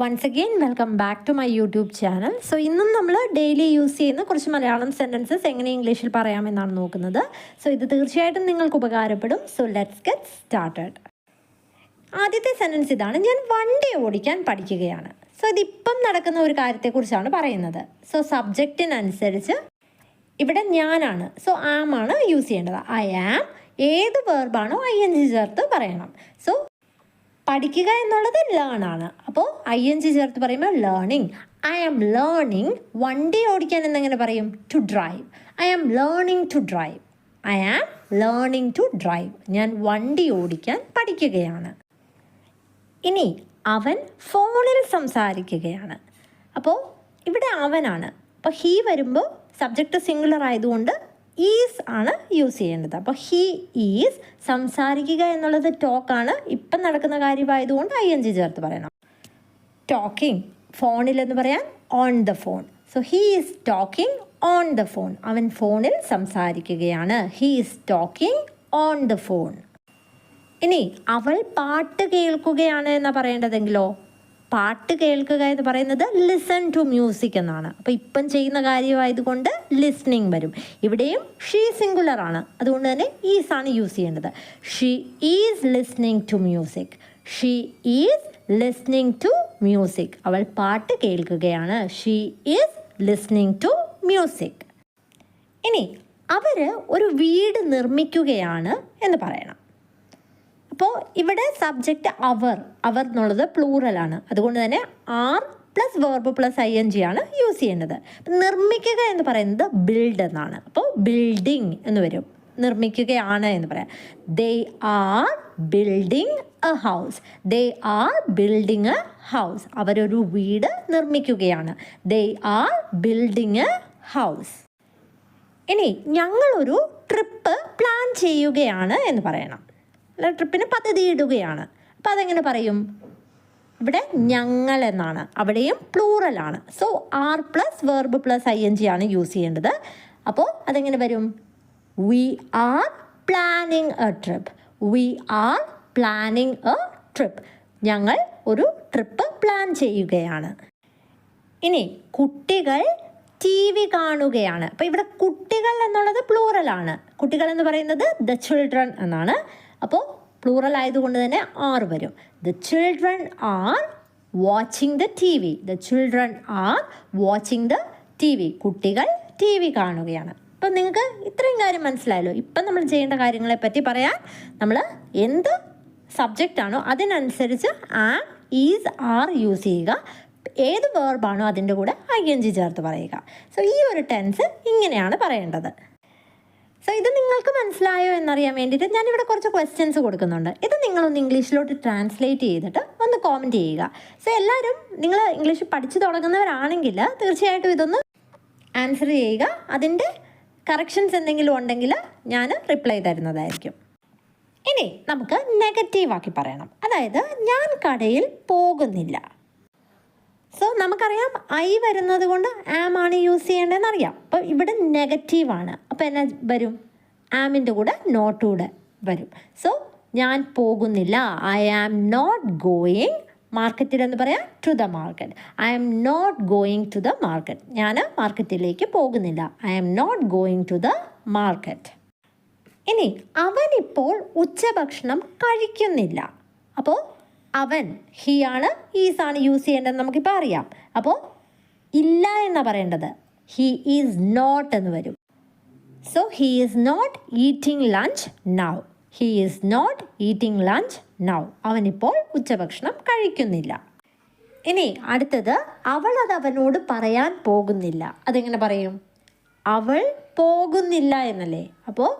Once again welcome back to my YouTube channel so ഇന്നും നമ്മൾ daily use ചെയ്യുന്ന കുറച്ച് മലയാളം സെന്റൻസസ് എങ്ങനെ ഇംഗ്ലീഷിൽ പറയാമെന്നാണ് നോക്കുന്നത്. സോ ഇത് തീർച്ചയായിട്ടും നിങ്ങൾക്ക് ഉപകാരപ്പെടും. സോ ലെറ്റ്സ് ഗെറ്റ് സ്റ്റാർട്ടഡ് ആദ്യത്തെ സെന്റൻസ് ഇതാണ്. ഞാൻ വണ്ടി ഓടിക്കാൻ പഠിക്കുകയാണ്. സോ ഇതിപ്പം നടക്കുന്ന ഒരു കാര്യത്തെക്കുറിച്ചാണ് പറയുന്നത്. സോ സബ്ജക്റ്റിനനുസരിച്ച് ഇവിടെ ഞാനാണ്. സോ ആം ആണ് യൂസ് ചെയ്യേണ്ടത്. ഐ ആം ഏത് വേർബാണോ ഐ എൻ ജി ചേർത്ത് പറയണം. സോ പഠിക്കുക എന്നുള്ളത് ലേൺ ആണ്. അപ്പോൾ ഐ എൻ ജി ചേർത്ത് പറയുമ്പോൾ ലേണിംഗ് ഐ ആം ലേണിംഗ് വണ്ടി ഓടിക്കാൻ എന്നെങ്ങനെ പറയും? To drive I am learning to drive I am learning to drive ഞാൻ വണ്ടി ഓടിക്കാൻ പഠിക്കുകയാണ്. ഇനി അവൻ ഫോണിൽ സംസാരിക്കുകയാണ്. അപ്പോൾ ഇവിടെ അവനാണ്. അപ്പോൾ ഹീ വരുമ്പോൾ സബ്ജക്റ്റ് സിംഗുലർ ആയതുകൊണ്ട് ഈസ് ആണ് യൂസ് ചെയ്യേണ്ടത്. അപ്പോൾ ഹീ ഈസ് സംസാരിക്കുക എന്നുള്ളത് ടോക്കാണ് ഇപ്പം നടക്കുന്ന കാര്യമായതുകൊണ്ട് ഐ എൻ ജി ചേർത്ത് പറയണം. ടോക്കിംഗ് ഫോണിലെന്ന് പറയാൻ on the phone so he is talking on the phone അവൻ ഫോണിൽ സംസാരിക്കുകയാണ്. He is talking on the phone ഇനി അവൾ പാട്ട് കേൾക്കുകയാണ് എന്നാ പറയേണ്ടതെങ്കിലോ? പാട്ട് കേൾക്കുക എന്ന് പറയുന്നത് ലിസൺ ടു മ്യൂസിക് എന്നാണ്. അപ്പോൾ ഇപ്പം ചെയ്യുന്ന കാര്യമായതുകൊണ്ട് ലിസ്ണിംഗ് വരും. ഇവിടെയും ഷീ സിംഗുലർ ആണ്. അതുകൊണ്ട് തന്നെ ഈസ് ആണ് യൂസ് ചെയ്യേണ്ടത്. She is listening to music she is listening to music അവൾ പാട്ട് കേൾക്കുകയാണ്. She is listening to music ഇനി അവർ ഒരു വീട് നിർമ്മിക്കുകയാണ് എന്ന് പറയണം. അപ്പോൾ ഇവിടെ സബ്ജക്റ്റ് അവർ അവർ എന്നുള്ളത് പ്ലൂറലാണ് അതുകൊണ്ട് തന്നെ are plus verb plus I N G ആണ് യൂസ് ചെയ്യേണ്ടത്. നിർമ്മിക്കുക എന്ന് പറയുന്നത് ബിൽഡ് എന്നാണ്. അപ്പോൾ ബിൽഡിംഗ് എന്ന് വരും. നിർമ്മിക്കുകയാണ് എന്ന് പറയാം. They are building a house they are building a house അവരൊരു വീട് നിർമ്മിക്കുകയാണ്. They are building a house ഇനി ഞങ്ങളൊരു ട്രിപ്പ് പ്ലാൻ ചെയ്യുകയാണ് എന്ന് പറയണം. ട്രിപ്പിന് പദ്ധതി ഇടുകയാണ്. അപ്പം അതെങ്ങനെ പറയും? ഇവിടെ ഞങ്ങൾ എന്നാണ്. അവിടെയും ആണ്. So are plus verb plus I N G ആണ് യൂസ് ചെയ്യേണ്ടത്. അപ്പോൾ അതെങ്ങനെ വരും? We are planning a trip we are planning a trip ഞങ്ങൾ ഒരു ട്രിപ്പ് പ്ലാൻ ചെയ്യുകയാണ്. ഇനി കുട്ടികൾ ടി വി കാണുകയാണ്. അപ്പോൾ ഇവിടെ കുട്ടികൾ എന്നുള്ളത് പ്ലൂറൽ ആണ്. കുട്ടികൾ എന്ന് പറയുന്നത് ദ ചിൽഡ്രൻ എന്നാണ്. അപ്പോൾ പ്ലൂറൽ ആയതുകൊണ്ട് തന്നെ ആർ വരും. The children are watching the T V the children are watching the T V കുട്ടികൾ ടി വി കാണുകയാണ്. അപ്പം നിങ്ങൾക്ക് ഇത്രയും കാര്യം മനസ്സിലായല്ലോ. ഇപ്പം നമ്മൾ ചെയ്യേണ്ട കാര്യങ്ങളെ പറ്റി പറയാൻ നമ്മൾ എന്ത് സബ്ജക്റ്റാണോ അതിനനുസരിച്ച് ആ ഈസ് ആർ യൂസ് ചെയ്യുക. ഏത് വേർബാണോ അതിന്റെ കൂടെ ഐ എൻ ജി ചേർത്ത് പറയുക. സോ ഈ ഒരു ടെൻസ് ഇങ്ങനെയാണ് പറയേണ്ടത്. സോ ഇത് നിങ്ങൾക്ക് മനസ്സിലായോ എന്നറിയാൻ വേണ്ടിയിട്ട് ഞാനിവിടെ കുറച്ച് ക്വസ്റ്റ്യൻസ് കൊടുക്കുന്നുണ്ട്. ഇത് നിങ്ങളൊന്ന് ഇംഗ്ലീഷിലോട്ട് ട്രാൻസ്ലേറ്റ് ചെയ്തിട്ട് ഒന്ന് കോമന്റ് ചെയ്യുക. സോ എല്ലാവരും നിങ്ങൾ ഇംഗ്ലീഷ് പഠിച്ചു തുടങ്ങുന്നവരാണെങ്കിൽ തീർച്ചയായിട്ടും ഇതൊന്ന് ആൻസർ ചെയ്യുക. അതിന്റെ കറക്ഷൻസ് എന്തെങ്കിലും ഉണ്ടെങ്കിൽ ഞാൻ റിപ്ലൈ തരുന്നതായിരിക്കും. ഇനി നമുക്ക് നെഗറ്റീവാക്കി പറയണം. അതായത് ഞാൻ കടയിൽ പോകുന്നില്ല. സോ നമുക്കറിയാം ഐ വരുന്നത് കൊണ്ട് ആം ആണ് യൂസ് ചെയ്യേണ്ടതെന്ന് അറിയാം അപ്പോൾ ഇവിടെ നെഗറ്റീവാണ് അപ്പോൾ എന്നാ വരും? ആമിന്റെ കൂടെ നോട്ട് കൂടെ വരും. സോ ഞാൻ പോകുന്നില്ല. ഐ ആം നോട്ട് ഗോയിങ് മാർക്കറ്റിൽ എന്ന് പറയാം to the market I am not going to the market ഞാൻ മാർക്കറ്റിലേക്ക് പോകുന്നില്ല. I am not going to the market ഇനി അവനിപ്പോൾ ഉച്ചഭക്ഷണം കഴിക്കുന്നില്ല. അപ്പോൾ അവൻ ഹി ആണ് ഈസ് ആണ് യൂസ് ചെയ്യേണ്ടത് നമുക്കിപ്പോൾ അറിയാം. അപ്പോൾ ഇല്ല എന്നാണ് പറയേണ്ടത്? ഹി ഈസ് നോട്ട് എന്ന് വരും. So he is not eating lunch now he is not eating lunch now അവനിപ്പോൾ ഉച്ചഭക്ഷണം കഴിക്കുന്നില്ല. ഇനി അടുത്തത് അവൾ അത് അവനോട് പറയാൻ പോകുന്നില്ല. അതെങ്ങനെ പറയും? അവൾ പോകുന്നില്ല എന്നല്ലേ? അപ്പോൾ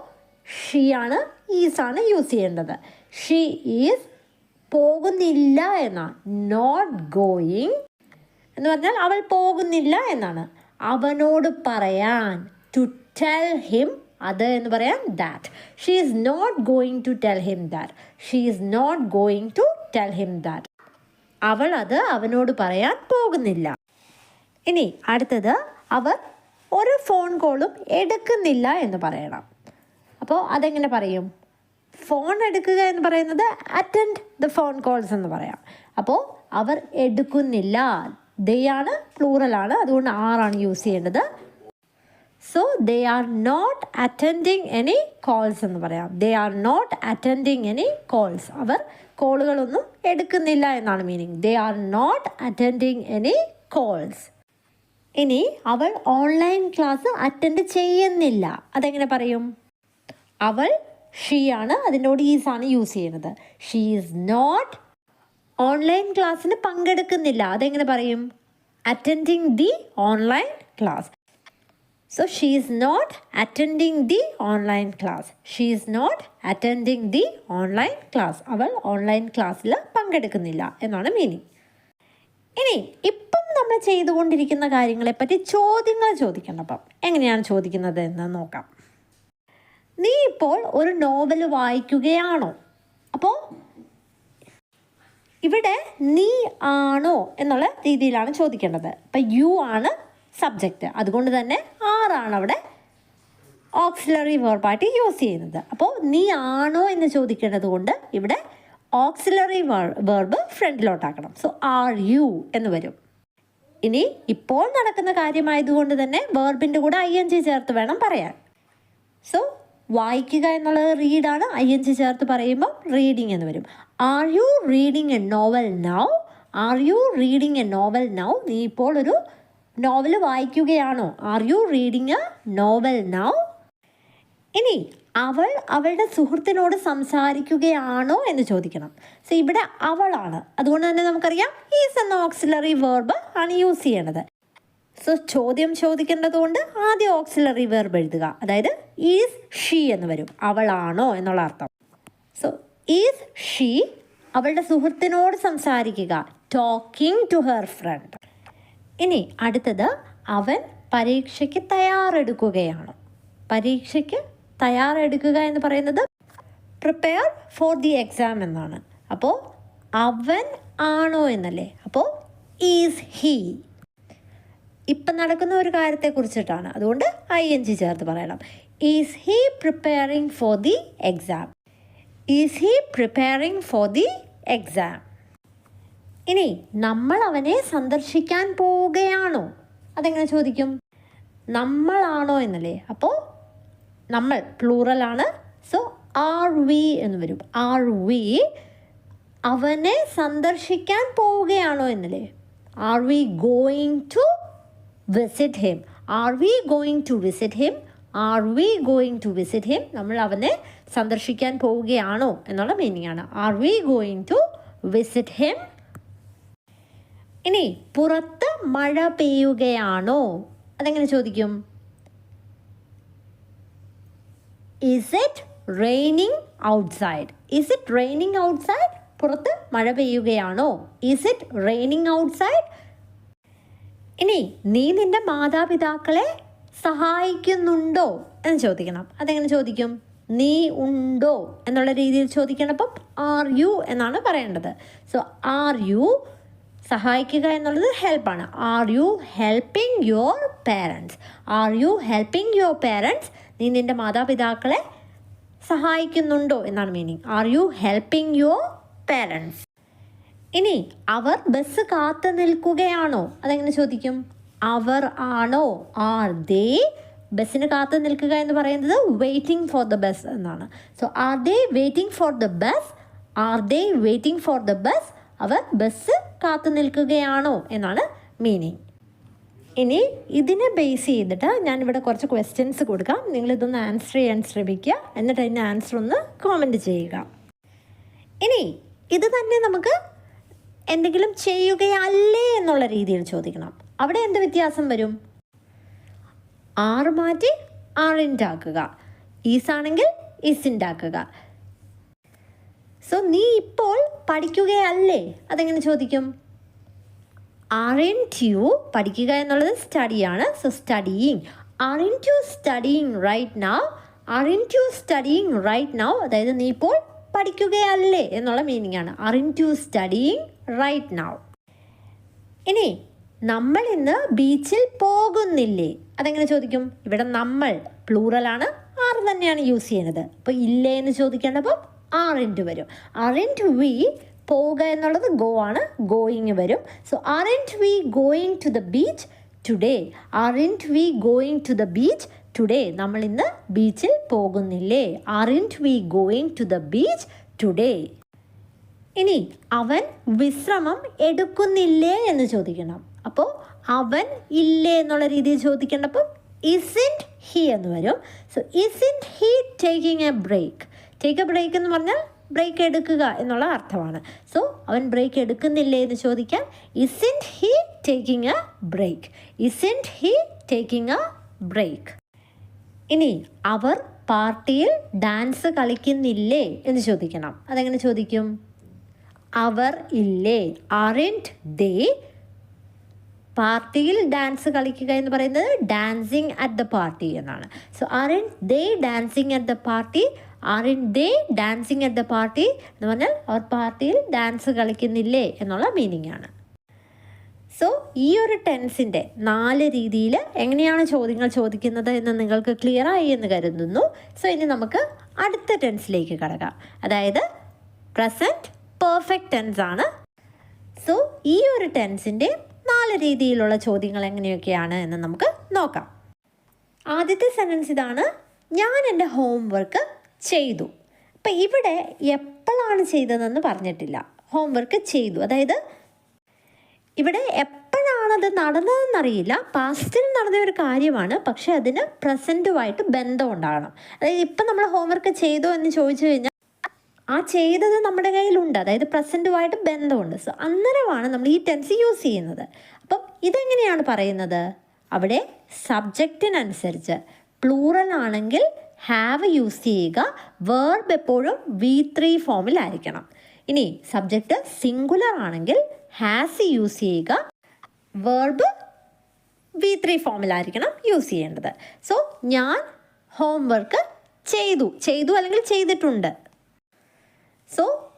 ഷീ ആണ് ഈസ് ആണ് യൂസ് ചെയ്യേണ്ടത്. ഷീ ഈസ് പോകുന്നില്ല എന്നാണ്. നോട്ട് ഗോയിങ് എന്ന് പറഞ്ഞാൽ അവൾ പോകുന്നില്ല എന്നാണ്. അവനോട് പറയാൻ ടു ടെൽ ഹിം അത് എന്ന് പറയാൻ that she is not going to tell him that she is not going to tell him that അവൾ അത് അവനോട് പറയാൻ പോകുന്നില്ല. ഇനി അടുത്തത് അവർ ഒരു ഫോൺ കോളും എടുക്കുന്നില്ല എന്ന് പറയണം. അപ്പോൾ അതെങ്ങനെ പറയും? ഫോൺ എടുക്കുക എന്ന് പറയുന്നത് അറ്റൻഡ് ദ ഫോൺ കോൾസ് എന്ന് പറയാം. അപ്പോൾ അവർ എടുക്കുന്നില്ല. ദയാണ് പ്ലൂറലാണ് അതുകൊണ്ട് ആറാണ് യൂസ് ചെയ്യേണ്ടത്. So they are not attending any calls എന്ന് പറയാം. They are not attending any calls അവർ കോളുകളൊന്നും എടുക്കുന്നില്ല എന്നാണ് meaning they are not attending any calls ഇനി അവൾ ഓൺലൈൻ ക്ലാസ് അറ്റൻഡ് ചെയ്യുന്നില്ല. അതെങ്ങനെ പറയും? അവൾ ഷീ ആണ് അതിനോട് ഈസ് ആണ് യൂസ് ചെയ്യുന്നത്. ഷീ ഈസ് നോട്ട് ഓൺലൈൻ ക്ലാസ്സിന് പങ്കെടുക്കുന്നില്ല. അതെങ്ങനെ പറയും? Attending the online class so she is not attending the online class she is not attending the online class അവൾ ഓൺലൈൻ ക്ലാസ്സിൽ പങ്കെടുക്കുന്നില്ല എന്നാണ് മീനിങ് ഇനി ഇപ്പം നമ്മൾ ചെയ്തുകൊണ്ടിരിക്കുന്ന കാര്യങ്ങളെപ്പറ്റി ചോദ്യങ്ങൾ ചോദിക്കണം അപ്പം. എങ്ങനെയാണ് ചോദിക്കുന്നത് എന്ന് നോക്കാം. നീ ഇപ്പോൾ ഒരു നോവൽ വായിക്കുകയാണോ? അപ്പോൾ ഇവിടെ നീ ആണോ എന്നുള്ള രീതിയിലാണ് ചോദിക്കേണ്ടത്. അപ്പം യു ആണ് സബ്ജക്റ്റ് അതുകൊണ്ട് തന്നെ ആറാണ് അവിടെ ഓക്സിലറി വേർബായിട്ട് യൂസ് ചെയ്യുന്നത്. അപ്പോൾ നീ ആണോ എന്ന് ചോദിക്കേണ്ടത് കൊണ്ട് ഇവിടെ ഓക്സിലറി വേർബ് ഫ്രണ്ടിലോട്ടാക്കണം. സോ ആർ യു എന്ന് വരും. ഇനി ഇപ്പോൾ നടക്കുന്ന കാര്യമായതുകൊണ്ട് തന്നെ വേർബിന്റെ കൂടെ ഐ എൻ ജി ചേർത്ത് വേണം പറയാൻ. സോ വായിക്കുക എന്നുള്ളത് റീഡാണ് ഐ എൻ ജി ചേർത്ത് പറയുമ്പോൾ റീഡിങ് എന്ന് വരും. Are you reading a novel now are you reading a novel now നീ ഇപ്പോൾ ഒരു novel വായിക്കുകയാണോ? Are you reading a novel now ഇനി അവൾ അവളുടെ സുഹൃത്തിനോട് സംസാരിക്കുകയാണോ എന്ന് ചോദിക്കണം. സോ ഇവിടെ അവളാണ്. അതുകൊണ്ട് തന്നെ നമുക്കറിയാം ഈസ് എന്ന ഓക്സിലറി വേർബ് ആണ് യൂസ് ചെയ്യേണ്ടത് സോ ചോദ്യം ചോദിക്കേണ്ടതുകൊണ്ട് ആദ്യം ഓക്സിലറി വേർബ് എഴുതുക. അതായത് ഈസ് ഷീ എന്ന് വരും. അവളാണോ എന്നുള്ള അർത്ഥം. സോ ഈസ് ഷീ അവളുടെ സുഹൃത്തിനോട് സംസാരിക്കുക. ടോക്കിംഗ് ടു ഹെർ ഫ്രണ്ട് ഇനി അടുത്തത് അവൻ പരീക്ഷയ്ക്ക് തയ്യാറെടുക്കുകയാണ്. പരീക്ഷയ്ക്ക് തയ്യാറെടുക്കുക എന്ന് പറയുന്നത് പ്രിപ്പയർ ഫോർ ദി എക്സാം എന്നാണ്. അപ്പോൾ അവൻ ആണോ എന്നല്ലേ? അപ്പോൾ ഈസ് ഹീ ഇപ്പം നടക്കുന്ന ഒരു കാര്യത്തെ കുറിച്ചിട്ടാണ് അതുകൊണ്ട് ഐ എൻ ജി ചേർത്ത് പറയണം. Is he preparing for the exam is he preparing for the exam ഇനി നമ്മൾ അവനെ സന്ദർശിക്കാൻ പോവുകയാണോ? അതെങ്ങനെ ചോദിക്കും? നമ്മളാണോ എന്നല്ലേ? അപ്പോൾ നമ്മൾ പ്ലൂറൽ ആണ്. സോ ആർ വി എന്ന് വരും. ആർ വി അവനെ സന്ദർശിക്കാൻ പോവുകയാണോ എന്നല്ലേ? Are we going to visit him are we going to visit him are we going to visit him നമ്മൾ അവനെ സന്ദർശിക്കാൻ പോവുകയാണോ എന്നുള്ള മീനിങ് ആണ്. Are we going to visit him ഇനി പുറത്ത് മഴ പെയ്യുകയാണോ? അതെങ്ങനെ ചോദിക്കും? Is it raining outside is it raining outside പുറത്ത് മഴ പെയ്യുകയാണോ? ഇസ് ഇറ്റ് റെയിനിങ് ഔട്ട്സൈഡ് ഇനി നീ നിന്റെ മാതാപിതാക്കളെ സഹായിക്കുന്നുണ്ടോ എന്ന് ചോദിക്കണം. അതെങ്ങനെ ചോദിക്കും? നീ ഉണ്ടോ എന്നുള്ള രീതിയിൽ ചോദിക്കണം അപ്പം ആർ യു എന്നാണ് പറയേണ്ടത്. സോ ആർ യു സഹായിക്കുക എന്നുള്ളത് ഹെൽപ്പാണ് are you helping your parents are you helping your parents നീ നിന്റെ മാതാപിതാക്കളെ സഹായിക്കുന്നുണ്ടോ എന്നാണ് meaning are you helping your parents ഇനി അവർ ബസ് കാത്തു നിൽക്കുകയാണോ? അതെങ്ങനെ ചോദിക്കും? അവർ ആണോ? ആർ ദേ ബസ്സിന് കാത്തു നിൽക്കുക എന്ന് പറയുന്നത് വെയിറ്റിംഗ് ഫോർ ദ ബസ് എന്നാണ്. So are they waiting for the bus are they waiting for the bus our bus കാത്തു നിൽക്കുകയാണോ എന്നാണ് മീനിങ് ഇനി ഇതിനെ ബേസ് ചെയ്തിട്ട് ഞാനിവിടെ കുറച്ച് ക്വസ്റ്റ്യൻസ് കൊടുക്കാം. നിങ്ങൾ ഇതൊന്ന് ആൻസർ ചെയ്യാൻ ശ്രമിക്കുക. എന്നിട്ട് അതിന്റെ ആൻസർ ഒന്ന് കോമന്റ് ചെയ്യുക. ഇനി ഇത് തന്നെ നമുക്ക് എന്തെങ്കിലും ചെയ്യുകയല്ലേ എന്നുള്ള രീതിയിൽ ചോദിക്കണം. അവിടെ എന്ത് വ്യത്യാസം വരും? ആറ് മാറ്റി ആറിന്റെ ആക്കുക ഈസ് ആണെങ്കിൽ ഈസിന്റെ ആക്കുക സോ നീ ഇപ്പോൾ പഠിക്കുകയല്ലേ? അതെങ്ങനെ ചോദിക്കും? ആറിൻ യു പഠിക്കുക എന്നുള്ളത് സ്റ്റഡിയാണ്. So studying. Aren't you studying right now. Aren't you studying right now. അതായത് നീ ഇപ്പോൾ പഠിക്കുകയല്ലേ എന്നുള്ള മീനിങ് ആണ് aren't you studying right now ഇനി നമ്മൾ ഇന്ന് ബീച്ചിൽ പോകുന്നില്ലേ? അതെങ്ങനെ ചോദിക്കും? ഇവിടെ നമ്മൾ പ്ലൂറലാണ് ആറ് തന്നെയാണ് യൂസ് ചെയ്യുന്നത്. അപ്പോൾ ഇല്ലേ എന്ന് ചോദിക്കേണ്ടപ്പോൾ ആറിന്റ് വരും. ആറിന്റ് വി പോവുക എന്നുള്ളത് ഗോ ആണ് ഗോയിങ് വരും. So aren't we going to the beach today aren't we going to the beach today നമ്മൾ ഇന്ന് ബീച്ചിൽ പോകുന്നില്ലേ? Aren't we going to the beach today ഇനി അവൻ വിശ്രമം എടുക്കുന്നില്ലേ എന്ന് ചോദിക്കണം. അപ്പോൾ അവൻ ഇല്ലേ എന്നുള്ള രീതിയിൽ ചോദിക്കേണ്ടപ്പോൾ ഇസിന്റ് ഹി എന്ന് വരും. So isn't he taking a break take a break എന്ന് പറഞ്ഞാൽ ബ്രേക്ക് എടുക്കുക എന്നുള്ള അർത്ഥമാണ്. സോ അവൻ ബ്രേക്ക് എടുക്കുന്നില്ലേ എന്ന് ചോദിക്കാൻ isn't he taking a break isn't he taking a break ഇനി അവർ പാർട്ടിയിൽ ഡാൻസ് കളിക്കുന്നില്ലേ എന്ന് ചോദിക്കണം. അതെങ്ങനെ ചോദിക്കും? അവർ ഇല്ലേ? ആറിന്റ് ദേ പാർട്ടിയിൽ ഡാൻസ് കളിക്കുക എന്ന് പറയുന്നത് ഡാൻസിങ് അറ്റ് ദ പാർട്ടി എന്നാണ്. So aren't they dancing at the party aren't they dancing at the party എന്ന് പറഞ്ഞാൽ അവർ പാർട്ടിയിൽ ഡാൻസ് കളിക്കുന്നില്ലേ എന്നുള്ള മീനിങ് ആണ്. സോ ഈ ഒരു ടെൻസിന്റെ നാല് രീതിയിൽ എങ്ങനെയാണ് ചോദ്യങ്ങൾ ചോദിക്കുന്നത് എന്ന് നിങ്ങൾക്ക് ക്ലിയർ ആയി എന്ന് കരുതുന്നു. സോ ഇനി നമുക്ക് അടുത്ത ടെൻസിലേക്ക് കടക്കാം. അതായത് പ്രസന്റ് പെർഫെക്റ്റ് ടെൻസ് ആണ്. സോ ഈ ഒരു ടെൻസിന്റെ നാല് രീതിയിലുള്ള ചോദ്യങ്ങൾ എങ്ങനെയൊക്കെയാണ് എന്ന് നമുക്ക് നോക്കാം. ആദ്യത്തെ സെന്റൻസ് ഇതാണ് ഞാൻ എന്റെ ഹോംവർക്ക് ചെയ്തു. അപ്പം ഇവിടെ എപ്പോഴാണ് ചെയ്തതെന്ന് പറഞ്ഞിട്ടില്ല. ഹോംവർക്ക് ചെയ്തു. അതായത് ഇവിടെ എപ്പോഴാണത് നടന്നതെന്നറിയില്ല. പാസ്റ്റിൽ നടന്ന ഒരു കാര്യമാണ്. പക്ഷെ അതിന് പ്രസന്റുമായിട്ട് ബന്ധം ഉണ്ടാകണം. അതായത് ഇപ്പം നമ്മൾ ഹോംവർക്ക് ചെയ്തോ എന്ന് ചോദിച്ചു കഴിഞ്ഞാൽ ആ ചെയ്തത് നമ്മുടെ കയ്യിലുണ്ട്. അതായത് പ്രസന്റുമായിട്ട് ബന്ധമുണ്ട്. സോ അന്നേരമാണ് നമ്മൾ ഈ ടെൻസ് യൂസ് ചെയ്യുന്നത്. അപ്പം ഇതെങ്ങനെയാണ് പറയുന്നത്? അവിടെ സബ്ജക്റ്റിനനുസരിച്ച് പ്ലൂറൽ ആണെങ്കിൽ ഹാവ് യൂസ് ചെയ്യുക വേർബ് എപ്പോഴും വി ത്രീ ഫോമിലായിരിക്കണം. ഇനി സബ്ജക്റ്റ് സിംഗുലർ ആണെങ്കിൽ ഹാസ് യൂസ് ചെയ്യുക വേർബ് വി ത്രീ ഫോമിലായിരിക്കണം യൂസ് ചെയ്യേണ്ടത്. സോ ഞാൻ ഹോംവർക്ക് ചെയ്തു. ചെയ്തു അല്ലെങ്കിൽ ചെയ്തിട്ടുണ്ട്. സോ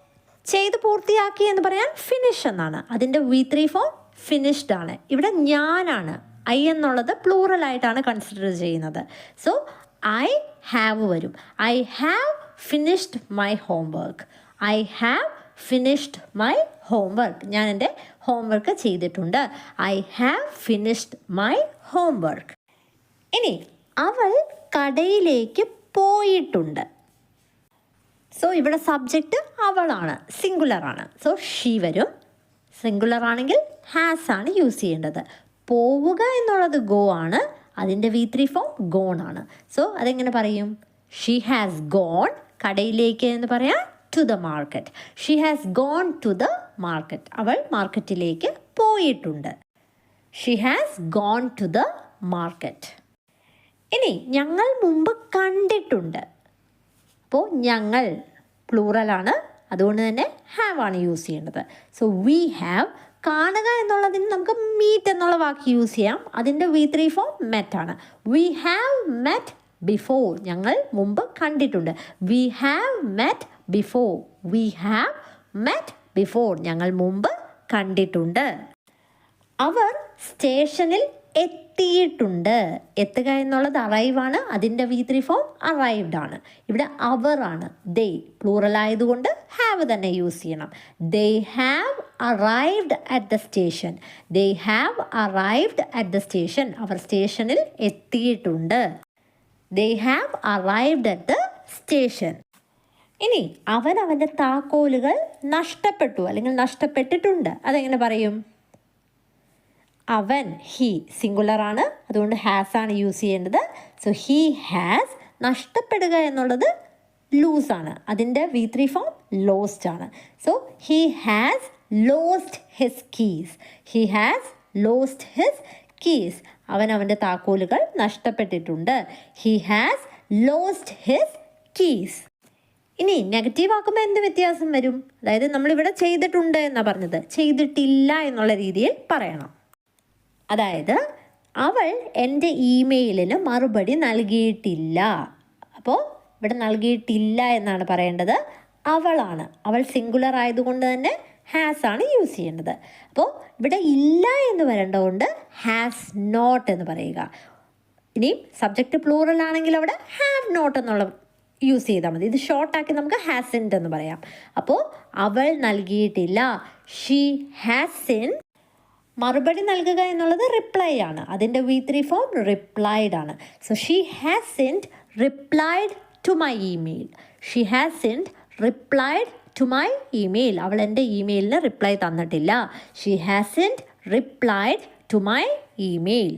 ചെയ്ത് പൂർത്തിയാക്കി എന്ന് പറയാൻ ഫിനിഷ് എന്നാണ്. അതിന്റെ വി ത്രീ ഫോം ഫിനിഷ്ഡ് ആണ്. ഇവിടെ ഞാനാണ്. ഐ എന്നുള്ളത് പ്ലൂറലായിട്ടാണ് കൺസിഡർ ചെയ്യുന്നത്. സോ ഐ ഹാവ് വരും. I have finished my homework I have finished my homework ഞാൻ എന്റെ ഹോംവർക്ക് ചെയ്തിട്ടുണ്ട്. I have finished my homework ഇനി അവൾ കടയിലേക്ക് പോയിട്ടുണ്ട്. സോ ഇവിടെ സബ്ജക്റ്റ് അവളാണ് സിംഗുലറാണ് സോ ഷീ വരും. സിംഗുലർ ആണെങ്കിൽ ഹാസ് ആണ് യൂസ് ചെയ്യേണ്ടത്. പോവുക എന്നുള്ളത് ഗോ ആണ് അതിന്റെ വി ത്രീ ഫോം ഗോൺ ആണ്. സോ അതെങ്ങനെ പറയും? ഷീ ഹാസ് ഗോൺ കടയിലേക്ക് എന്ന് പറയാം to the market she has gone to the market അവൾ മാർക്കറ്റിലേക്ക് പോയിട്ടുണ്ട്. She has gone to the market ഇനി ഞങ്ങൾ മുമ്പ് കണ്ടിട്ടുണ്ട് അപ്പോൾ ഞങ്ങൾ പ്ലൂറലാണ് അതുകൊണ്ട് തന്നെ ഹാവ് ആണ് യൂസ് ചെയ്യേണ്ടത്. സോ വി ഹാവ് കാണുക എന്നുള്ളതിന് നമുക്ക് മീറ്റ് എന്നുള്ള വാക്ക് യൂസ് ചെയ്യാം. അതിന്റെ വി ത്രീ ഫോം മെറ്റ് ആണ്. വി ഹാവ് മെറ്റ് ബിഫോർ ഞങ്ങൾ മുമ്പ് കണ്ടിട്ടുണ്ട്. We have met before we have met before ഞങ്ങൾ മുമ്പ് കണ്ടിട്ടുണ്ട്. അവർ സ്റ്റേഷനിൽ എത്തിയിട്ടുണ്ട്. എത്തുക എന്നുള്ളത് അറൈവ് ആണ്. അതിന്റെ വി ത്രീ ഫോം അറൈവ്ഡ് ആണ്. ഇവിടെ അവർ ആണ്. ദേ പ്ലൂറൽ ആയതുകൊണ്ട് ഹാവ് തന്നെ യൂസ് ചെയ്യണം. They have arrived at the station they have arrived at the station അവർ സ്റ്റേഷനിൽ എത്തിയിട്ടുണ്ട്. They have arrived at the station ഇനി അവൻ അവന്റെ താക്കോലുകൾ നഷ്ടപ്പെട്ടു അല്ലെങ്കിൽ നഷ്ടപ്പെട്ടിട്ടുണ്ട്. അതെങ്ങനെ പറയും? അവൻ ഹി സിംഗുലർ ആണ്. അതുകൊണ്ട് ഹാസ് ആണ് യൂസ് ചെയ്യേണ്ടത്. സോ ഹി ഹാസ് നഷ്ടപ്പെടുക എന്നുള്ളത് ലൂസ് ആണ്. അതിന്റെ വി ത്രീ ഫോം ലോസ്റ്റ് ആണ്. So he has lost his keys he has lost his keys അവൻ അവന്റെ താക്കോലുകൾ നഷ്ടപ്പെട്ടിട്ടുണ്ട്. He has lost his keys ഇനി നെഗറ്റീവ് ആക്കുമ്പോൾ എന്ത് വ്യത്യാസം വരും? അതായത് നമ്മളിവിടെ ചെയ്തിട്ടുണ്ട് എന്നാണ് പറഞ്ഞത്. ചെയ്തിട്ടില്ല എന്നുള്ള രീതിയിൽ പറയണം. അതായത് അവൾ എന്റെ ഇമെയിലിന് മറുപടി നൽകിയിട്ടില്ല. അപ്പോൾ ഇവിടെ നൽകിയിട്ടില്ല എന്നാണ് പറയേണ്ടത്. അവളാണ്. അവൾ സിംഗുലർ ആയതുകൊണ്ട് തന്നെ ഹാസ് ആണ് യൂസ് ചെയ്യേണ്ടത്. അപ്പോൾ ഇവിടെ ഇല്ല എന്ന് വരേണ്ടതുകൊണ്ട് ഹാസ് നോട്ട് എന്ന് പറയുക. ഇനി സബ്ജക്റ്റ് പ്ലൂറൽ ആണെങ്കിൽ അവിടെ ഹാവ് നോട്ട് എന്നുള്ള യൂസ് ചെയ്താൽ മതി. ഇത് ഷോർട്ടാക്കി നമുക്ക് ഹാസിന്റ് എന്ന് പറയാം. അപ്പോൾ അവൾ നൽകിയിട്ടില്ല. ഷീ ഹാസിൻ മറുപടി നൽകുക എന്നുള്ളത് റിപ്ലൈ ആണ്. അതിന്റെ വി ത്രീ ഫോം റിപ്ലൈഡ് ആണ്. So she hasn't replied to my email she hasn't replied to my email അവൾ എന്റെ ഇമെയിലിന് റിപ്ലൈ തന്നിട്ടില്ല. She hasn't replied to my email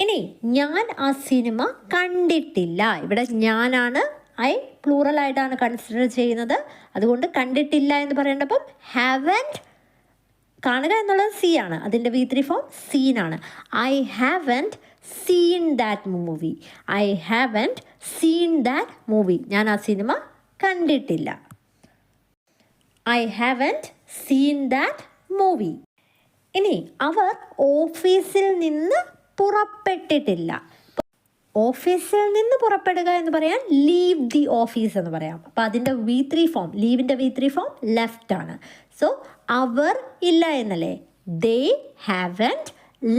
ഇനി ഞാൻ ആ സിനിമ കണ്ടിട്ടില്ല. ഇവിടെ ഞാനാണ് ഐ പ്ലൂറൽ ആയിട്ടാണ് കൺസിഡർ ചെയ്യുന്നത്. അതുകൊണ്ട് കണ്ടിട്ടില്ല എന്ന് പറയേണ്ടപ്പം ഹാവന്റ് കാണുക എന്നുള്ളത് സി ആണ്. അതിന്റെ വി ത്രീ ഫോം സീനാണ് I haven't seen that movie I haven't seen that movie ഞാൻ ആ സിനിമ കണ്ടിട്ടില്ല. I haven't seen that movie ഇനി അവർ ഓഫീസിൽ നിന്ന് പുറപ്പെട്ടിട്ടില്ല. ഓഫീസിൽ നിന്ന് പുറപ്പെടുക എന്ന് പറയാൻ ലീവ് ദി ഓഫീസ് എന്ന് പറയാം. അപ്പം അതിന്റെ വി ത്രീ ഫോം ലീവിന്റെ വി ത്രീ ഫോം ലെഫ്റ്റ് ആണ്. സോ അവർ ഇല്ല എന്നല്ലേ? They haven't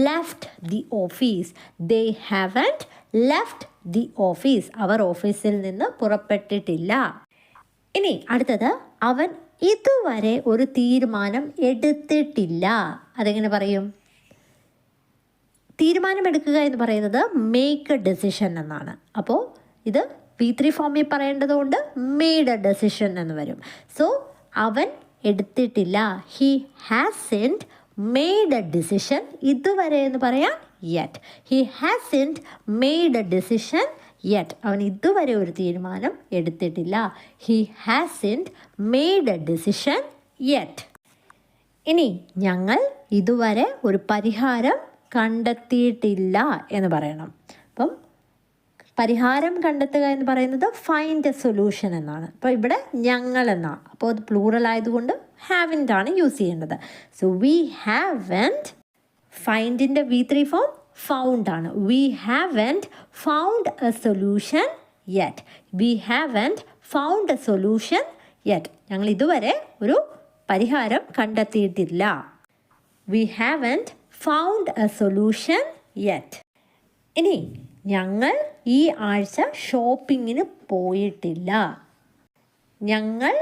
left the office they haven't left the office അവർ ഓഫീസിൽ നിന്ന് പുറപ്പെട്ടിട്ടില്ല. ഇനി അടുത്തത് അവൻ ഇതുവരെ ഒരു തീരുമാനം എടുത്തിട്ടില്ല. അതെങ്ങനെ പറയും? തീരുമാനമെടുക്കുക എന്ന് പറയുന്നത് മേക്ക് എ ഡെസിഷൻ എന്നാണ്. അപ്പോൾ ഇത് വി ത്രീ ഫോമിൽ പറയേണ്ടതുകൊണ്ട് മെയ്ഡ് എ ഡെസിഷൻ എന്ന് വരും. സോ അവൻ എടുത്തിട്ടില്ല. He hasn't made a decision ഇതുവരെ എന്ന് പറയാം yet he hasn't made a decision yet അവൻ ഇതുവരെ ഒരു തീരുമാനം എടുത്തിട്ടില്ല. He hasn't made a decision yet ഇനി ഞങ്ങൾ ഇതുവരെ ഒരു പരിഹാരം കണ്ടെത്തിയിട്ടില്ല എന്ന് പറയണം. പരിഹാരം കണ്ടെത്തുക എന്ന് പറയുന്നത് ഫൈൻഡ് എ സൊല്യൂഷൻ എന്നാണ്. അപ്പോൾ ഇവിടെ ഞങ്ങൾ എന്നാണ്. അപ്പോൾ അത് പ്ലൂറൽ ആയതുകൊണ്ട് ഹാവിന്റ് ആണ് യൂസ് ചെയ്യേണ്ടത്. സോ വി ഹാവന്റ് ഫൈൻഡിന്റെ വി ത്രീ ഫോം ഫൗണ്ട് ആണ്. We haven't found a solution yet we haven't found a solution yet ഞങ്ങൾ ഇതുവരെ ഒരു പരിഹാരം കണ്ടെത്തിയിട്ടില്ല. We haven't found a solution yet ഇനി ഞങ്ങൾ ഈ ആഴ്ച ഷോപ്പിങ്ങിന് പോയിട്ടില്ല. ഞങ്ങൾ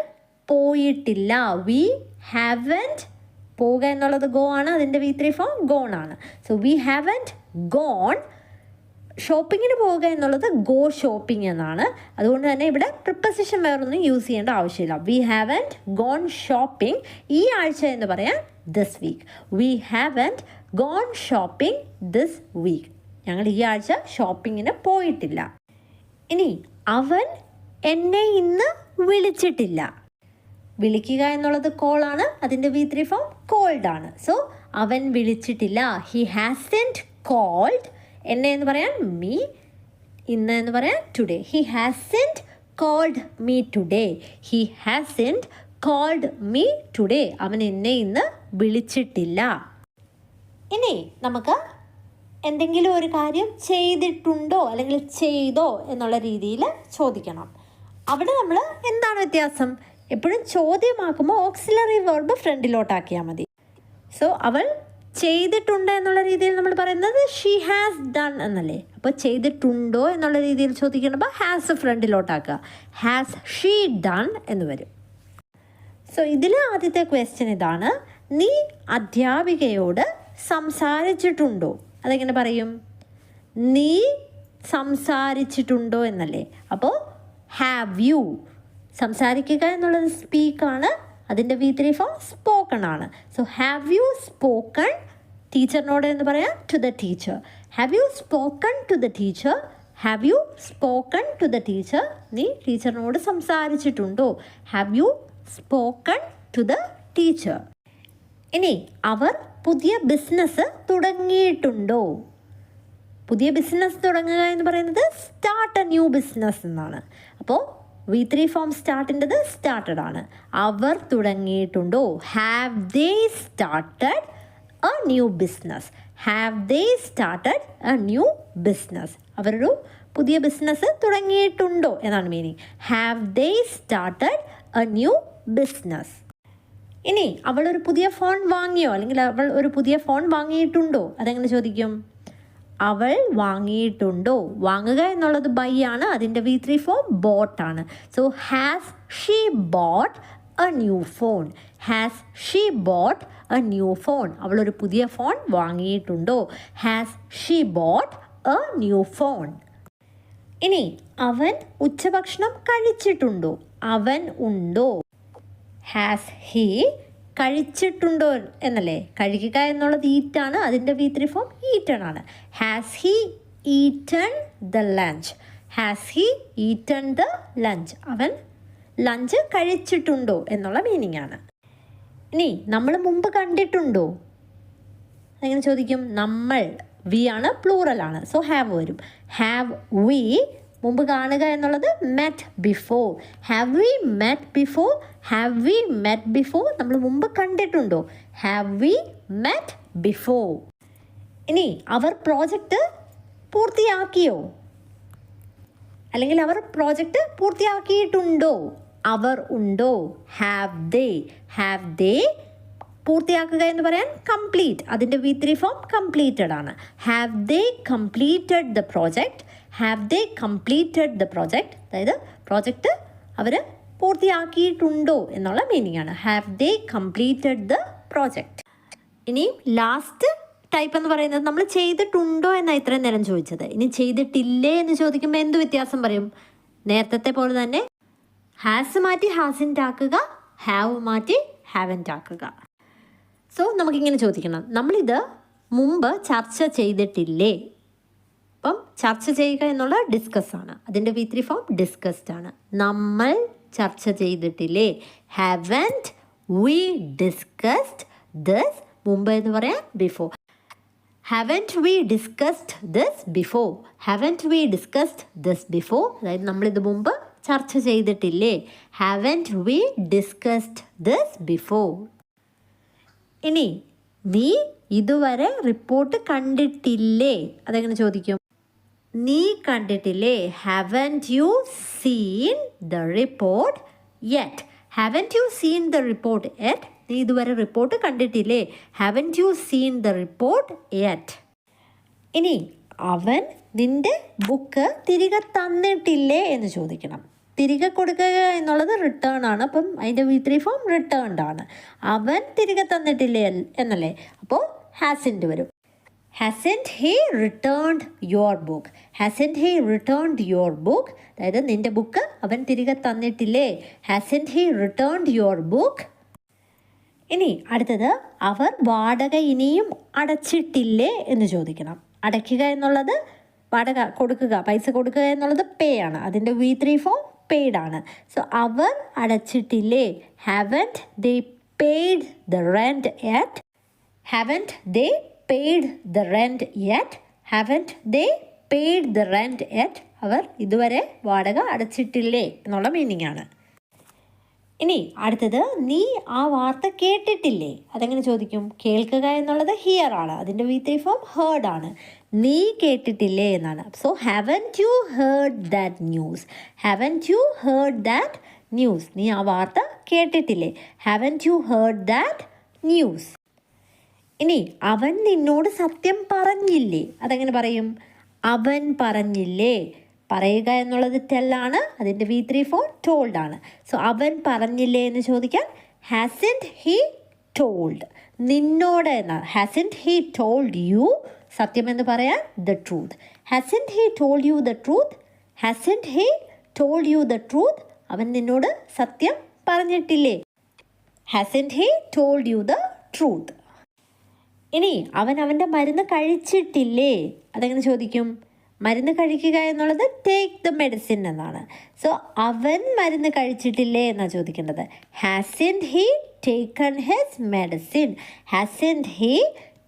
പോയിട്ടില്ല. വി ഹാവന്റ് പോവുക എന്നുള്ളത് ഗോ ആണ്. അതിന്റെ വി ത്രീ ഫോം ഗോൺ ആണ്. സോ വി ഹാവന്റ് ഗോൺ ഷോപ്പിങ്ങിന് പോവുക എന്നുള്ളത് ഗോ ഷോപ്പിംഗ് എന്നാണ്. അതുകൊണ്ട് തന്നെ ഇവിടെ പ്രിപ്പസിഷൻ വേറൊന്നും യൂസ് ചെയ്യേണ്ട ആവശ്യമില്ല. വി ഹാവന്റ് ഗോൺ ഷോപ്പിംഗ് ഈ ആഴ്ച എന്ന് പറയാൻ this week we haven't gone shopping this week ഞങ്ങൾ ഈ ആഴ്ച ഷോപ്പിങ്ങിന് പോയിട്ടില്ല. ഇനി അവൻ എന്നെ ഇന്ന് വിളിച്ചിട്ടില്ല. വിളിക്കുക എന്നുള്ളത് കോളാണ് അതിന്റെ വി ത്രീ ഫോം കോൾഡ് ആണ്. സോ അവൻ വിളിച്ചിട്ടില്ല. ഹി ഹാസന്റ് കോൾഡ് എന്നെ എന്ന് പറയാൻ മീ ഇന്ന് എന്ന് പറയാൻ today he hasn't called me today he hasn't called me today അവൻ എന്നെ ഇന്ന് വിളിച്ചിട്ടില്ല. ഇനി നമുക്ക് എന്തെങ്കിലും ഒരു കാര്യം ചെയ്തിട്ടുണ്ടോ അല്ലെങ്കിൽ ചെയ്തോ എന്നുള്ള രീതിയിൽ ചോദിക്കണം. അവിടെ നമ്മൾ എന്താണ് വ്യത്യാസം? എപ്പോഴും ചോദ്യമാക്കുമ്പോൾ ഓക്സിലറി വേർബ് ഫ്രണ്ടിലോട്ടാക്കിയാൽ മതി. സോ അവൾ ചെയ്തിട്ടുണ്ട് എന്നുള്ള രീതിയിൽ നമ്മൾ പറയുന്നത് ഷീ ഹാസ് ഡൺ എന്നല്ലേ? അപ്പോൾ ചെയ്തിട്ടുണ്ടോ എന്നുള്ള രീതിയിൽ ചോദിക്കുമ്പോൾ ഹാസ് ഫ്രണ്ടിലോട്ടാക്കുക. ഹാസ് ഷീ ഡൺ എന്ന് വരും. സോ ഇതിലെ ആദ്യത്തെ ക്വസ്റ്റ്യൻ ഇതാണ് നീ അധ്യാപികയോട് സംസാരിച്ചിട്ടുണ്ടോ? അതെങ്ങനെ പറയും? നീ സംസാരിച്ചിട്ടുണ്ടോ എന്നല്ലേ. അപ്പോൾ ഹാവ് യു സംസാരിക്കുക എന്നുള്ളത് സ്പീക്കാണ് അതിന്റെ വി ത്രീ ഫോം സ്പോക്കൺ ആണ്. സോ ഹാവ് യു സ്പോക്കൺ ടീച്ചറിനോട് എന്ന് പറയാം to the teacher have you spoken to the teacher have you spoken to the teacher നീ ടീച്ചറിനോട് സംസാരിച്ചിട്ടുണ്ടോ? Have you spoken to the teacher ഇനി അവർ പുതിയ ബിസിനസ് തുടങ്ങിയിട്ടുണ്ടോ? പുതിയ ബിസിനസ് തുടങ്ങുക എന്ന് പറയുന്നത് സ്റ്റാർട്ട് എ ന്യൂ ബിസിനസ് എന്നാണ്. അപ്പോൾ വി ത്രീ ഫോം സ്റ്റാർട്ടിന്റെത് സ്റ്റാർട്ടഡ് ആണ്. അവർ തുടങ്ങിയിട്ടുണ്ടോ? Have they started a new business have they started a new business അവരൊരു പുതിയ ബിസിനസ് തുടങ്ങിയിട്ടുണ്ടോ എന്നാണ് meaning have they started a new business ഇനി അവൾ ഒരു പുതിയ ഫോൺ വാങ്ങിയോ? അല്ലെങ്കിൽ അവൾ ഒരു പുതിയ ഫോൺ വാങ്ങിയിട്ടുണ്ടോ? അതെങ്ങനെ ചോദിക്കും? അവൾ വാങ്ങിയിട്ടുണ്ടോ? വാങ്ങുക എന്നുള്ളത് ബൈ ആണ്. അതിന്റെ വി ത്രീ ഫോം ബോട്ട് ആണ്. So has she bought a new phone has she bought a new phone അവളൊരു പുതിയ phone വാങ്ങിയിട്ടുണ്ടോ? Has she bought a new phone ഇനി അവൻ ഉച്ചഭക്ഷണം കഴിച്ചിട്ടുണ്ടോ? അവൻ ഉണ്ടോ? ഹാസ് ഹി കഴിച്ചിട്ടുണ്ടോ എന്നല്ലേ? കഴിക്കുക എന്നുള്ളത് ഈറ്റാണ് അതിന്റെ വി ത്രീ ഫോം ഈറ്റൺ ആണ്. Has he eaten the lunch has he eaten the lunch അവൻ ലഞ്ച് കഴിച്ചിട്ടുണ്ടോ എന്നുള്ള മീനിങ് ആണ്. ഇനി നമ്മൾ മുമ്പ് കണ്ടിട്ടുണ്ടോ? എങ്ങനെ ചോദിക്കും? നമ്മൾ വി ആണ് പ്ലൂറൽ ആണ്. സോ ഹാവ് വരും. ഹാവ് വി മുമ്പ് കാണുക എന്നുള്ളത് met before have we met before have we met before നമ്മൾ മുമ്പ് കണ്ടിട്ടുണ്ടോ? ഹാവ് വി മെറ്റ് ബിഫോർ ഇനി അവർ പ്രോജക്റ്റ് പൂർത്തിയാക്കിയോ? അല്ലെങ്കിൽ അവർ പ്രോജക്റ്റ് പൂർത്തിയാക്കിയിട്ടുണ്ടോ? അവർ ഉണ്ടോ? ഹാവ് ദേ ഹാവ് ദേ പൂർത്തിയാക്കുക എന്ന് പറയാൻ കംപ്ലീറ്റ് അതിന്റെ വി ത്രീ ഫോം കംപ്ലീറ്റഡ് ആണ്. Have they completed the project have they completed the project അതായത് പ്രോജക്റ്റ് അവർ പൂർത്തിയാക്കിയിട്ടുണ്ടോ എന്നുള്ള മീനിങ് ആണ്. Have they completed the project ഇനിയും ലാസ്റ്റ് ടൈപ്പ് എന്ന് പറയുന്നത് നമ്മൾ ചെയ്തിട്ടുണ്ടോ എന്നാണ് ഇത്രയും നേരം ചോദിച്ചത്. ഇനി ചെയ്തിട്ടില്ലേ എന്ന് ചോദിക്കുമ്പോൾ എന്ത് വ്യത്യാസം പറയും? നേരത്തെ പോലെ തന്നെ ഹാസ് മാറ്റി ഹാസിന്റെ ആക്കുക ഹാവ് മാറ്റി ഹാവന്റ് ആക്കുക. സോ നമുക്കിങ്ങനെ ചോദിക്കണം. നമ്മളിത് മുമ്പ് ചർച്ച ചെയ്തിട്ടില്ലേ? അപ്പം ചർച്ച ചെയ്യുക എന്നുള്ള ഡിസ്കസ് ആണ്. അതിന്റെ വി ഫോം ഡിസ്കസ്ഡ് ആണ്. നമ്മൾ ചർച്ച ചെയ്തിട്ടില്ലേ? ഹാവന്റ് വി ഡിസ്കസ്ഡ് ദിസ് മുമ്പ് എന്ന് പറയാം before haven't we discussed this before haven't we discussed this before അതായത് നമ്മളിത് മുമ്പ് ചർച്ച ചെയ്തിട്ടില്ലേ? Haven't we discussed this before ഇനി നീ ഇതുവരെ റിപ്പോർട്ട് കണ്ടിട്ടില്ലേ? അതെങ്ങനെ ചോദിക്കും? നീ കണ്ടിട്ടില്ലേ? Haven't you seen the report yet haven't you seen the report yet നീ ഇതുവരെ റിപ്പോർട്ട് കണ്ടിട്ടില്ലേ? Haven't you seen the report yet ഇനി അവൻ നിന്റെ ബുക്ക് തിരികെ തന്നിട്ടില്ലേ എന്ന് ചോദിക്കണം. തിരികെ കൊടുക്കുക എന്നുള്ളത് റിട്ടേൺ ആണ്. അപ്പം അതിന്റെ വി ത്രീ ഫോം റിട്ടേൺഡ് ആണ്. അവൻ തിരികെ തന്നിട്ടില്ലേ എന്നല്ലേ? അപ്പോൾ ഹാസിന്റെ വരും. Hasn't he returned your book hasn't he returned your book അതായത് നിന്റെ ബുക്ക് അവൻ തിരികെ തന്നിട്ടില്ലേ? Hasn't he returned your book ഇനി അടുത്തത് അവർ വാടക ഇനിയും അടച്ചിട്ടില്ലേ എന്ന് ചോദിക്കണം. അടയ്ക്കുക എന്നുള്ളത് വാടക കൊടുക്കുക പൈസ കൊടുക്കുക എന്നുള്ളത് പേ ആണ്. അതിന്റെ വി ത്രീ ഫോം പെയ്ഡ് ആണ്. സോ അവർ അടച്ചിട്ടില്ലേ? Haven't they paid the rent yet haven't they paid the rent yet haven't they paid the rent yet അവർ ഇതുവരെ വാടക അടച്ചിട്ടില്ലേ എന്നുള്ള മീനിങ് ആണ്. ഇനി അടുത്തത് നീ ആ വാർത്ത കേട്ടിട്ടില്ലേ? അതെങ്ങനെ ചോദിക്കും? കേൾക്കുക എന്നുള്ളത് ഹിയർ ആണ്. അതിന്റെ വി ത്രീ ഫോം ഹേർഡ് ആണ്. നീ കേട്ടിട്ടില്ലേ എന്നാണ്. So haven't you heard that news haven't you heard that news നീ ആ വാർത്ത കേട്ടിട്ടില്ലേ? Haven't you heard that news ഇനി അവൻ നിന്നോട് സത്യം പറഞ്ഞില്ലേ? അതെങ്ങനെ പറയും? അവൻ പറഞ്ഞില്ലേ? പറയുക എന്നുള്ളത് ടെല്ലാണ് അതിന്റെ വി ത്രീ ഫോർ ടോൾഡ് ആണ്. സോ അവൻ പറഞ്ഞില്ലേ എന്ന് ചോദിക്കാൻ ഹാസിന്റ് ഹി ടോൾഡ് നിന്നോട് എന്നാണ് ഹാസിന്റ് ഹി ടോൾഡ് യു സത്യം എന്ന് പറയാൻ the truth hasn't he told you the truth hasn't he told you the truth അവൻ നിന്നോട് സത്യം പറഞ്ഞിട്ടില്ലേ? Hasn't he told you the truth ഇനി അവൻ അവന്റെ മരുന്ന് കഴിച്ചിട്ടില്ലേ? അതെങ്ങനെ ചോദിക്കും? മരുന്ന് കഴിക്കുക എന്നുള്ളത് ടേക്ക് ദ മെഡിസിൻ എന്നാണ്. സോ അവൻ മരുന്ന് കഴിച്ചിട്ടില്ലേ എന്നാണ് ചോദിക്കേണ്ടത്? Hasn't he taken his medicine hasn't he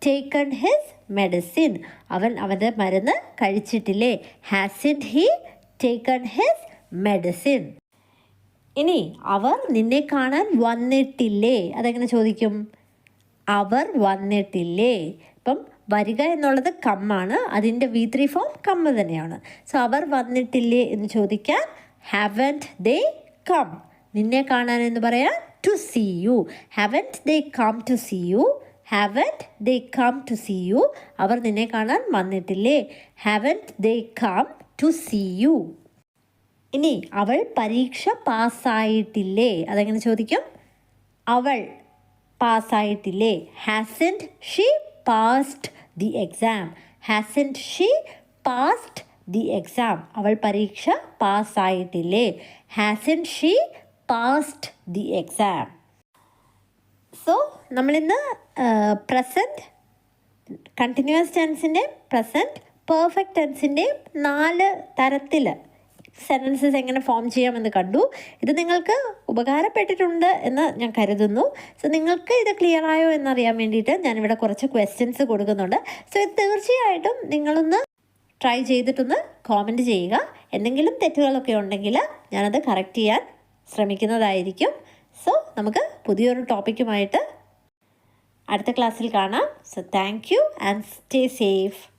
taken his medicine അവൻ അവന്റെ മരുന്ന് കഴിച്ചിട്ടില്ലേ? Hasn't he taken his medicine ഇനി അവർ നിന്നെ കാണാൻ വന്നിട്ടില്ലേ? അതെങ്ങനെ ചോദിക്കും? അവർ വന്നിട്ടില്ലേ? ഇപ്പം വരിക എന്നുള്ളത് കമ്മാണ്. അതിന്റെ വി ത്രീ ഫോം കമ്മ തന്നെയാണ്. സോ അവർ വന്നിട്ടില്ലേ എന്ന് ചോദിക്കാൻ ഹാവന്റ് ദേ കം നിന്നെ കാണാൻ എന്ന് പറയാൻ to see you haven't they come to see you haven't they come to see you അവർ നിന്നെ കാണാൻ വന്നിട്ടില്ലേ? Haven't they come to see you ഇനി അവൾ പരീക്ഷ പാസ്സായിട്ടില്ലേ? അതെങ്ങനെ ചോദിക്കും? അവൾ പാസ്സായിട്ടില്ലേ? Hasn't she passed the exam hasn't she passed the exam അവൾ പരീക്ഷ പാസ്സായിട്ടില്ലേ? Hasn't she passed the exam so നമ്മളിന്ന് പ്രസന്റ് കണ്ടിന്യൂസ് ടെൻസിന്റെയും പ്രസന്റ് പെർഫെക്റ്റ് ടെൻസിന്റെയും നാല് തരത്തിൽ സെന്റൻസസ് എങ്ങനെ ഫോം ചെയ്യാമെന്ന് കണ്ടു. ഇത് നിങ്ങൾക്ക് ഉപകാരപ്പെട്ടിട്ടുണ്ട് എന്ന് ഞാൻ കരുതുന്നു. സോ നിങ്ങൾക്ക് ഇത് ക്ലിയർ ആയോ എന്നറിയാൻ വേണ്ടിയിട്ട് ഞാനിവിടെ കുറച്ച് ക്വസ്റ്റ്യൻസ് കൊടുക്കുന്നുണ്ട്. സോ ഇത് തീർച്ചയായിട്ടും നിങ്ങളൊന്ന് ട്രൈ ചെയ്തിട്ടൊന്ന് കോമന്റ് ചെയ്യുക. എന്തെങ്കിലും തെറ്റുകളൊക്കെ ഉണ്ടെങ്കിൽ ഞാനത് കറക്റ്റ് ചെയ്യാൻ ശ്രമിക്കുന്നതായിരിക്കും. സോ നമുക്ക് പുതിയൊരു ടോപ്പിക്കുമായിട്ട് അടുത്ത ക്ലാസ്സിൽ കാണാം. So thank you and stay safe